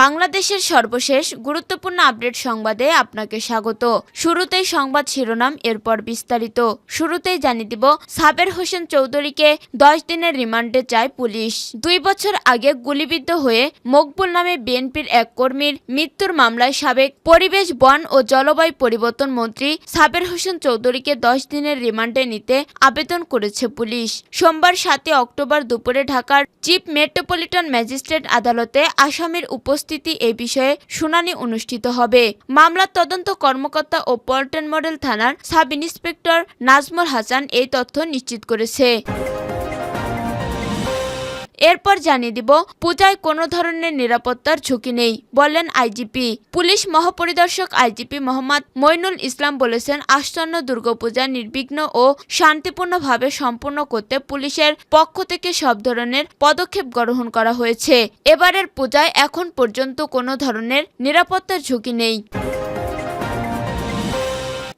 বাংলাদেশের সর্বশেষ গুরুত্বপূর্ণ আপডেট সংবাদে আপনাকে স্বাগত। শুরুতেই সংবাদ শিরোনাম, এরপর বিস্তারিত। শুরুতেই জানিয়ে দিব, সাবের হোসেন চৌধুরীকে দশ দিনের রিমান্ডে চায় পুলিশ। দুই বছর আগে গুলিবিদ্ধ হয়ে মকবুল নামে বিএনপির এক কর্মীর মৃত্যুর মামলায় সাবেক পরিবেশ, বন ও জলবায়ু পরিবর্তন মন্ত্রী সাবের হোসেন চৌধুরীকে দশ দিনের রিমান্ডে নিতে আবেদন করেছে পুলিশ। সোমবার সাতই অক্টোবর দুপুরে ঢাকার চিফ মেট্রোপলিটন ম্যাজিস্ট্রেট আদালতে আসামির উপস্থিতি এ বিষয়ে শুনানি অনুষ্ঠিত হবে। মামলার তদন্ত কর্মকর্তা ও পল্টন মডেল থানার সাব ইন্সপেক্টর নাজমুল হাসান এই তথ্য নিশ্চিত করেছে। এরপর জানিয়ে দিব, পূজায় কোনো ধরনের নিরাপত্তার ঝুঁকি নেই বললেন আইজিপি। পুলিশ মহাপরিদর্শক আইজিপি মোহাম্মদ মইনুল ইসলাম বলেছেন, আসন্ন দুর্গাপূজা নির্বিঘ্ন ও শান্তিপূর্ণভাবে সম্পন্ন করতে পুলিশের পক্ষ থেকে সব ধরনের পদক্ষেপ গ্রহণ করা হয়েছে। এবারের পূজায় এখন পর্যন্ত কোনো ধরনের নিরাপত্তার ঝুঁকি নেই।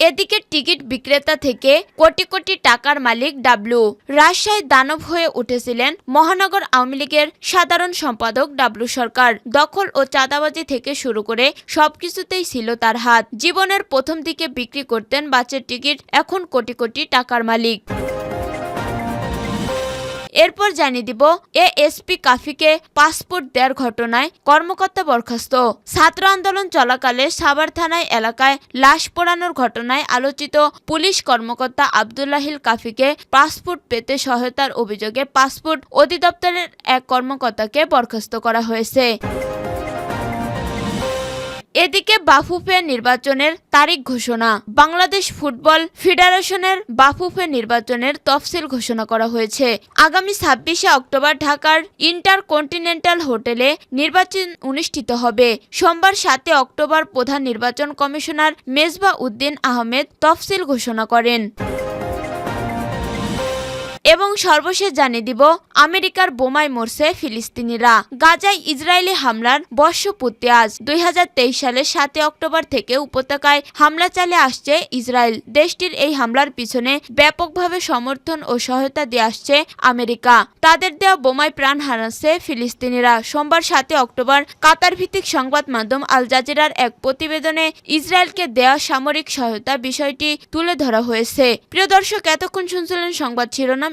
এদিকে টিকিট বিক্রেতা থেকে কোটি কোটি টাকার মালিক ডাবলু। রাজশাহী দানব হয়ে উঠেছিলেন মহানগর আওয়ামী লীগের সাধারণ সম্পাদক ডাব্লু সরকার। দখল ও চাঁদাবাজি থেকে শুরু করে সবকিছুতেই ছিল তার হাত। জীবনের প্রথম দিকে বিক্রি করতেন বাসের টিকিট এখন কোটি কোটি টাকার মালিক। এরপর জানিয়ে দিব এ এসপি কাফিকে পাসপোর্ট দেওয়ার ঘটনায় কর্মকর্তা বরখাস্ত। ছাত্র আন্দোলন চলাকালে সাভার থানায় এলাকায় লাশ পোড়ানোর ঘটনায় আলোচিত পুলিশ কর্মকর্তা আবদুল্লাহিল কাফিকে পাসপোর্ট পেতে সহায়তার অভিযোগে পাসপোর্ট অধিদপ্তরের এক কর্মকর্তাকে বরখাস্ত করা হয়েছে। এদিকে বাফুফে নির্বাচনের তারিখ ঘোষণা। বাংলাদেশ ফুটবল ফেডারেশনের বাফুফে নির্বাচনের তফসিল ঘোষণা করা হয়েছে। আগামী ছাব্বিশে অক্টোবর ঢাকার ইন্টারকন্টিনেন্টাল হোটেলে নির্বাচন অনুষ্ঠিত হবে। সোমবার সাতে অক্টোবর প্রধান নির্বাচন কমিশনার মেজবা উদ্দিন আহমেদ তফসিল ঘোষণা করেন। এবং সর্বশেষ জানিয়ে দিব, আমেরিকার বোমায় মরছে ফিলিস্তিনিরা। গাজায় ইসরায়েলি হামলার বর্ষপূর্তি আজ। দুই হাজার তেইশ সালের সাতই অক্টোবর থেকে উপত্যকায় হামলা চালিয়ে আসছে ইসরায়েল। দেশটির এই হামলার পিছনে ব্যাপকভাবে সমর্থন ও সহায়তা দিয়ে আসছে আমেরিকা। তাদের দেওয়া বোমায় প্রাণ হারাচ্ছে ফিলিস্তিনিরা। সোমবার সাতই অক্টোবর কাতার ভিত্তিক সংবাদ মাধ্যম আল জাজিরার এক প্রতিবেদনে ইসরায়েলকে দেওয়া সামরিক সহায়তা বিষয়টি তুলে ধরা হয়েছে। প্রিয় দর্শক, এতক্ষণ শুনছিলেন সংবাদ শিরোনাম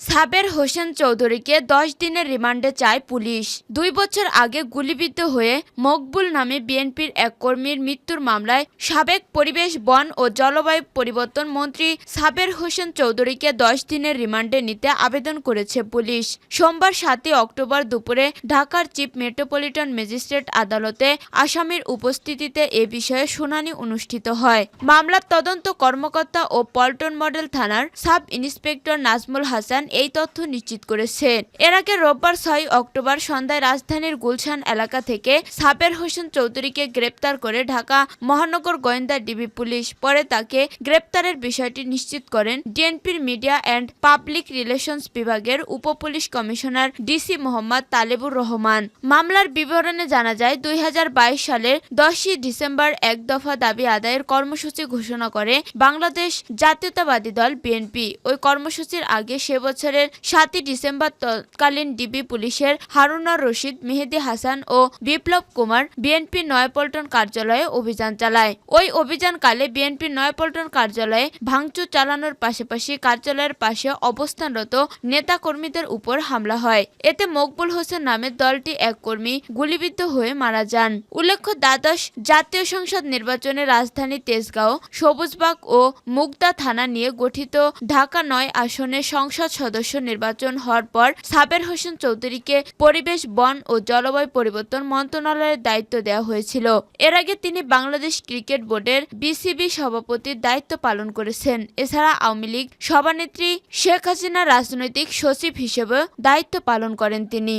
সাবের হোসেন চৌধুরীকে দশ দিনের রিমান্ডে চায় পুলিশ। দুই বছর আগে গুলিবিদ্ধ হয়ে মকবুল নামে বিএনপির এক কর্মীর মৃত্যুর মামলায় সাবেক পরিবেশ, বন ও জলবায়ু পরিবর্তন মন্ত্রী সাবের হোসেন চৌধুরীকে দশ দিনের রিমান্ডে নিতে আবেদন করেছে পুলিশ। সোমবার সাতই অক্টোবর দুপুরে ঢাকার চিফ মেট্রোপলিটন ম্যাজিস্ট্রেট আদালতে আসামির উপস্থিতিতে এ বিষয়ে শুনানি অনুষ্ঠিত হয়। মামলার তদন্ত কর্মকর্তা ও পল্টন মডেল থানার সাব ইন্সপেক্টর নাজমুল হাসান এই তথ্য নিশ্চিত করেছেন। এর আগে রোববার ছয় অক্টোবর সন্ধ্যায় রাজধানীর গুলশান এলাকা থেকে সাবের হোসেন চৌধুরীকে গ্রেপ্তার করে ঢাকা মহানগর গোয়েন্দা ডিবি পুলিশ। পরে তাকে গ্রেপ্তারের বিষয়টি নিশ্চিত করেন ডিএনপির মিডিয়া অ্যান্ড পাবলিক রিলেশনস বিভাগের উপ police commissioner DC Mohammad Talebur Rahman. মামলার বিবরণে জানা যায়, দুই হাজার বাইশ সালের দশই ডিসেম্বর এক দফা দাবি আদায়ের কর্মসূচি ঘোষণা করে বাংলাদেশ জাতীয়তাবাদী দল বিএনপি। ওই কর্মসূচির আগে সে বছরের সাতই ডিসেম্বর তৎকালীন ডিবি পুলিশের হারুনার রশিদ, মেহেদি হাসান ও বিপ্লব কুমার বিএনপি নয়াপল্টন কার্যালয়ে অভিযান চালায়। ওই অভিযানকালে বিএনপি নয়াপল্টন কার্যালয়ে ভাঙচুর চালানোর পাশাপাশি কার্যালয়ের পাশে অবস্থানরত নেতা কর্মীদের উপর হামলা হয়। এতে মকবুল হোসেন নামের দলটি এক কর্মী গুলিবিদ্ধ হয়ে মারা যান। উল্লেখ্য, দ্বাদশ জাতীয় সংসদ নির্বাচনে রাজধানী তেজগাঁও, সবুজবাগ ও মুগদা থানা নিয়ে গঠিত ঢাকা নয় আসনে সংসদ সদস্য নির্বাচন হওয়ার পর সাবের হোসেন চৌধুরীকে পরিবেশ, বন ও জলবায়ু পরিবর্তন মন্ত্রণালয়ের দায়িত্ব দেওয়া হয়েছিল। এর আগে তিনি বাংলাদেশ ক্রিকেট বোর্ডের বিসিবি সভাপতির দায়িত্ব পালন করেছেন। এছাড়া আওয়ামী লীগ সভানেত্রী শেখ হাসিনা রাজনৈতিক সচিব হিসেবে দায়িত্ব পালন করেন তিনি।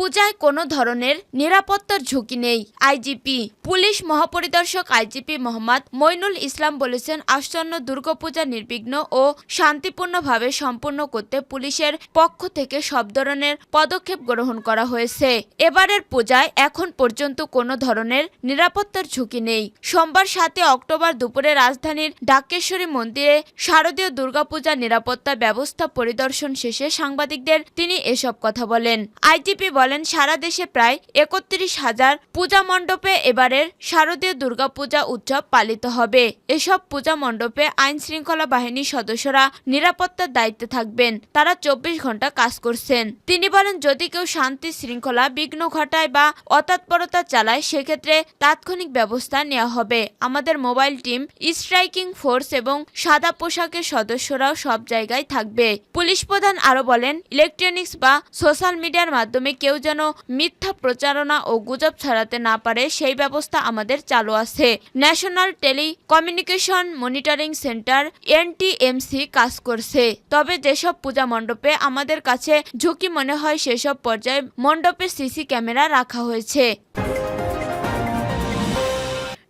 পূজায় কোনো ধরনের নিরাপত্তার ঝুঁকি নেই। আইজিপি, পুলিশ মহাপরিদর্শক আইজিপি মোহাম্মদ মইনুল ইসলাম বলেছেন, আসন্ন দুর্গাপূজা নির্বিঘ্ন ও শান্তিপূর্ণভাবে সম্পূর্ণ করতে পুলিশের পক্ষ থেকে সব ধরনের পদক্ষেপ গ্রহণ করা হয়েছে। এবারের পূজায় এখন পর্যন্ত কোনো ধরনের নিরাপত্তার ঝুঁকি নেই। সোমবার সাতই অক্টোবর দুপুরে রাজধানীর ডাকেশ্বরী মন্দিরে শারদীয় দুর্গাপূজা নিরাপত্তা ব্যবস্থা পরিদর্শন শেষে সাংবাদিকদের তিনি এসব কথা বলেন। আইজিপি বলেন সারা দেশে প্রায় একত্রিশ হাজার পূজা মণ্ডপে এবারের শারদীয় দুর্গাপূজা উৎসব পালিত হবে। এসব পূজা মণ্ডপে আইন শৃঙ্খলা বাহিনীর সদস্যরা নিরাপত্তার দায়িত্বে থাকবেন। তারা চব্বিশ ঘণ্টা কাজ করছেন। তিনি বলেন, যদি কেউ শান্তি শৃঙ্খলা বিঘ্ন ঘটায় বা অতৎপরতা চালায়, সেক্ষেত্রে তাৎক্ষণিক ব্যবস্থা নেওয়া হবে। আমাদের মোবাইল টিম, স্ট্রাইকিং ফোর্স এবং সাদা পোশাকের সদস্যরাও সব জায়গায় থাকবে। পুলিশ প্রধান আরও বলেন, ইলেকট্রনিক্স বা সোশ্যাল মিডিয়ার মাধ্যমে কেউ যেন মিথ্যা প্রচারণা ও গুজব ছড়াতে না পারে, সেই ব্যবস্থা আমাদের চালু আছে। National telecommunication monitoring centre, NTMC, কাজ করছে। তবে যেসব পূজা মণ্ডপে আমাদের কাছে ঝুঁকি মনে হয়, সেসব পর্যায়ে মণ্ডপে সিসি ক্যামেরা রাখা হয়েছে।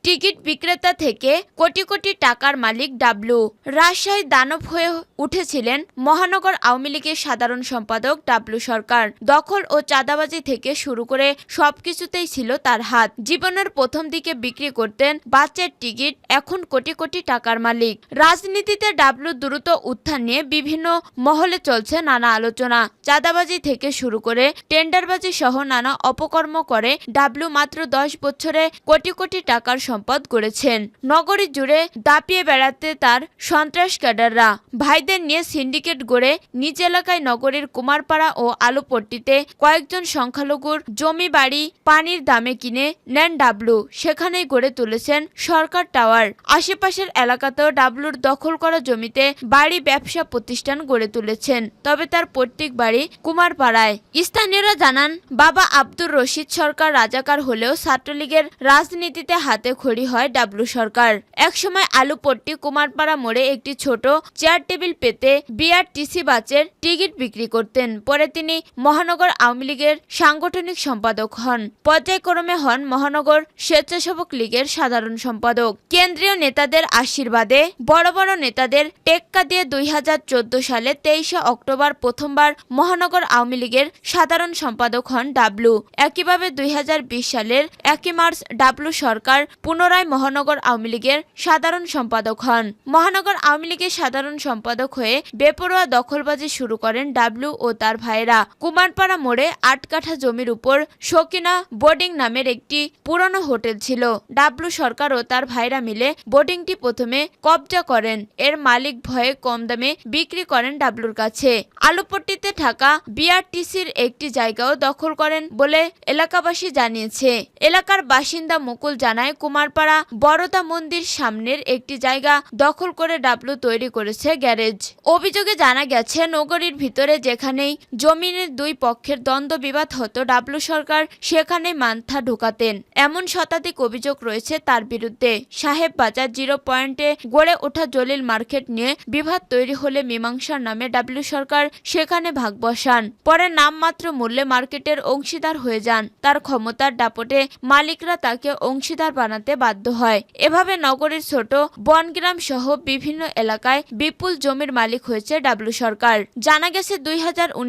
টিকিট বিক্রেতা থেকে কোটি কোটি টাকার মালিক ডাবলু। রাজশাহী দানব হয়ে উঠেছিলেন মহানগর আওয়ামী লীগের সাধারণ সম্পাদক ডাবলু সরকার। দখল ও চাঁদাবাজি থেকে শুরু করে সবকিছুতেই ছিল তার হাত। জীবনের প্রথম দিকে বিক্রি করতেন বাচ্চার টিকিট, এখন কোটি কোটি টাকার মালিক। রাজনীতিতে ডাবলু দ্রুত উত্থান নিয়ে বিভিন্ন মহলে চলছে নানা আলোচনা। চাঁদাবাজি থেকে শুরু করে টেন্ডারবাজি সহ নানা অপকর্ম করে ডাবলু মাত্র দশ বছরে কোটি কোটি টাকার সম্পদ গড়েছেন নগরী জুড়ে দাপিয়ে বেড়াতে তার সন্ত্রাস ক্যাডাররা। ভাইদের নিয়ে সিন্ডিকেট গড়ে নিজ এলাকায় নগরীর কুমারপাড়া ও আলুপট্টিতে কয়েকজন সংখ্যালঘুর জমি বাড়ি পানির দামে কিনে নেন ডাবলু সেখানেই গড়ে তুলেছেন সরকার টাওয়ার। আশেপাশের এলাকাতেও ডাবলুর দখল করা জমিতে বাড়ি ব্যবসা প্রতিষ্ঠান গড়ে তুলেছেন। তবে তার পৈতৃক বাড়ি কুমারপাড়ায়। স্থানীয়রা জানান, বাবা আব্দুর রশিদ সরকার রাজাকার হলেও ছাত্রলীগের রাজনীতিতে হাতে খড়ি হয় ডাবলু সরকার। একসময় আলুপট্টি কুমারপাড়া মোড়ে একটি ছোট চেয়ার টেবিল পেতে বিআরটিসি বাসের টিকিট বিক্রি করতেন। পরে তিনি মহানগর আওয়ামী লীগের সাংগঠনিক সম্পাদক হন। পর্যায়ক্রমে হন মহানগর স্বেচ্ছাসেবক লীগের সাধারণ সম্পাদক। কেন্দ্রীয় নেতাদের আশীর্বাদে বড় বড় নেতাদের টেক্কা দিয়ে দুই হাজার চোদ্দ সালে তেইশে অক্টোবর প্রথমবার মহানগর আওয়ামী লীগের সাধারণ সম্পাদক হন ডাবলু। একইভাবে দুই হাজার বিশ সালের একই মার্চ ডাবলু সরকার পুনরায় মহানগর আওয়ামী লীগের সাধারণ সম্পাদক হন। মহানগর আওয়ামী লীগের সাধারণ সম্পাদক হয়ে বেপরোয়া দখলবাজি শুরু করেন ডাবলু ও তার ভাইরা কুমারপাড়া মোড়ে আট কাঠা জমির উপর শকিনা বোর্ডিং নামের একটি পুরনো হোটেল ছিল। ডাবলু সরকার ও তার ভাইরা মিলে বোর্ডিংটি প্রথমে কবজা করেন। এর মালিক ভয়ে কম দামে বিক্রি করেন ডাবলুর কাছে। আলুপট্টিতে থাকা বিআরটিসির একটি জায়গাও দখল করেন বলে এলাকাবাসী জানিয়েছে। এলাকার বাসিন্দা মুকুল জানায় কুমারপাড়া বড়দা মন্দির সামনের একটি জায়গা দখল করে ডাবলু তৈরি করেছে গ্যারেজ। অভিযোগে জানা গেছে, নগরীর ভিতরে যেখানেই জমিনের দুই পক্ষের দ্বন্দ্ব বিবাদ হতো, ডাবলু সরকার সেখানে মান্থা ঢোকাতেন। এমন শতাধিক অভিযোগ রয়েছে তার বিরুদ্ধে। সাহেব বাজার জিরো পয়েন্টে গড়ে ওঠা জলিল মার্কেট নিয়ে বিবাদ তৈরি হলে মীমাংসার নামে ডাবলু সরকার সেখানে ভাগ বসান। পরে নামমাত্র মূল্যে মার্কেটের অংশীদার হয়ে যান। তার ক্ষমতার দাপটে মালিকরা তাকে অংশীদার বানাতে বাধ্য হয়। এভাবে নগরীর ছোট বনগ্রাম সহ বিভিন্ন এলাকায় বিপুল জমির মালিক হয়েছে ডাবলু সরকার। জানা গেছে, দুই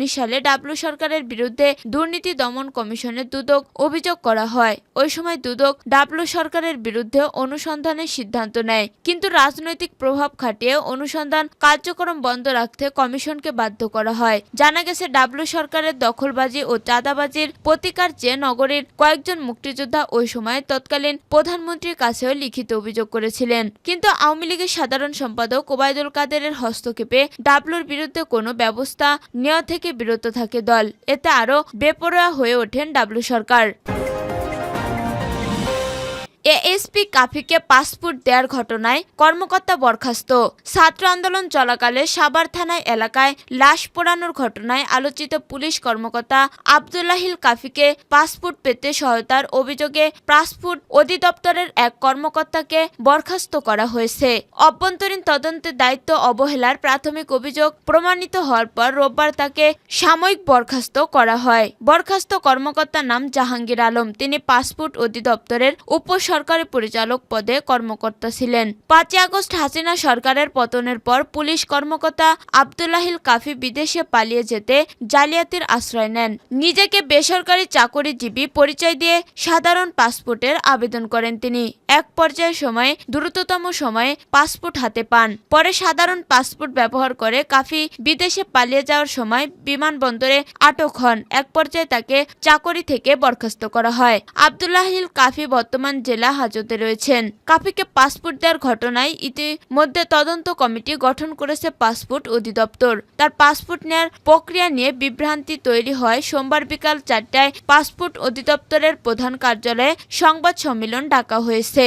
সালে ডাবলু সরকারের বিরুদ্ধে দুর্নীতি দমন কমিশনের দুদক অভিযোগ করা হয়। ওই সময় দুদক ডাবলু সরকারের বিরুদ্ধে অনুসন্ধানের সিদ্ধান্ত নেয়। কিন্তু রাজনৈতিক প্রভাব খাটিয়ে অনুসন্ধান কার্যক্রম বন্ধ রাখতে কমিশনকে বাধ্য করা হয়। জানা গেছে, ডাবলু সরকারের দখলবাজি ও চাঁদাবাজির প্রতিকার চেয়ে নগরীর কয়েকজন মুক্তিযোদ্ধা ওই সময় তৎকালীন প্রধানমন্ত্রীর কাছেও লিখিত অভিযোগ করেছিলেন। কিন্তু আওয়ামী লীগের সাধারণ সম্পাদক ওবায়দুল কাদেরের হস্তক্ষেপে ডাবলুর বিরুদ্ধে কোনো ব্যবস্থা নেওয়া থেকে বিরত থাকে দল। এতে আরও বেপরোয়া হয়ে ওঠেন ডাবলু সরকার। এএসপি কাফিকে পাসপোর্ট দেওয়ার ঘটনায় কর্মকর্তা বরখাস্ত। ছাত্র আন্দোলন চলাকালে সাভার থানায় এলাকায় লাশ পোড়ানোর ঘটনায় আলোচিত পুলিশ কর্মকর্তা আবদুল্লাহিল কাফিকে পাসপোর্ট পেতে সহায়তার অভিযোগে পাসপোর্ট অধিদপ্তরের এক কর্মকর্তাকে বরখাস্ত করা হয়েছে। অভ্যন্তরীণ তদন্তের দায়িত্ব অবহেলার প্রাথমিক অভিযোগ প্রমাণিত হওয়ার পর রোববার তাকে সাময়িক বরখাস্ত করা হয়। বরখাস্ত কর্মকর্তার নাম জাহাঙ্গীর আলম। তিনি পাসপোর্ট অধিদপ্তরের উপসরকারি পরিচালক পদে কর্মকর্তা ছিলেন। পাঁচই আগস্ট হাসিনা সরকারের পতনের পর পুলিশ কর্মকর্তা আবদুল্লাহিল কাফি বিদেশে পালিয়ে যেতে জালিয়াতির আশ্রয় নেন। নিজেকে বেসরকারি চাকরিজীবী পরিচয় দিয়ে সাধারণ পাসপোর্টের আবেদন করেন তিনি। এক পর্যায়ে সময়ে, দ্রুততম সময়ে পাসপোর্ট হাতে পান। পরে সাধারণ পাসপোর্ট ব্যবহার করে কাফি বিদেশে পালিয়ে যাওয়ার সময় বিমানবন্দরে আটক হন। এক পর্যায়ে তাকে চাকরি থেকে বরখাস্ত করা হয়। আবদুল্লাহিল কাফি বর্তমান জেলা হাজতে রয়েছেন। কাফিকে পাসপোর্ট দেওয়ার ঘটনায় ইতিমধ্যে তদন্ত কমিটি গঠন করেছে পাসপোর্ট অধিদপ্তর। তার পাসপোর্ট নেয়ার প্রক্রিয়া নিয়ে বিভ্রান্তি তৈরি হয়। সোমবার বিকাল চারটায় পাসপোর্ট অধিদপ্তরের প্রধান কার্যালয়ে সংবাদ সম্মেলন ডাকা হয়েছে।